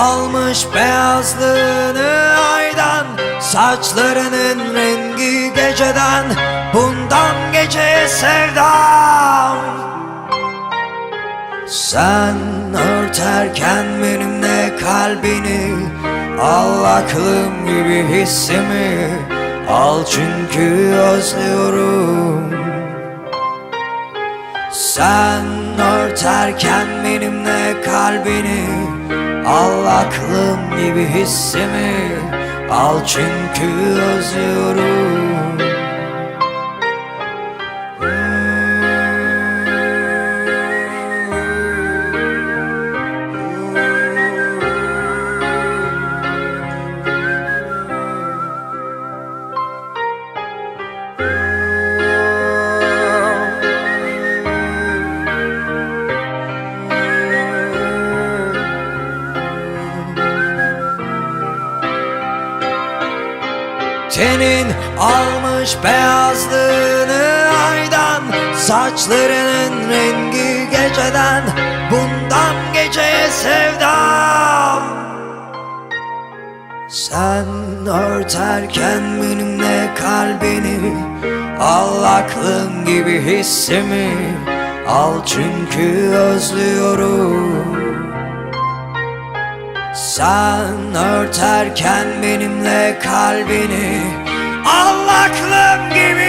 almış beyazlığını aydan Saçlarının rengi geceden. Bundan geceye sevdam. Sen örterken benimle kalbini Al aklım gibi hissimi Al çünkü özlüyorum. Sen örterken benimle kalbini Al aklım gibi hissimi Al çünkü Tenin almış beyazlığını aydan Saçlarının rengi geceden Bundan geceye sevdam. Sen örterken benimle kalbini Al aklım gibi hissimi Al. Çünkü özlüyorum sen örterken benimle kalbini Al aklım gibi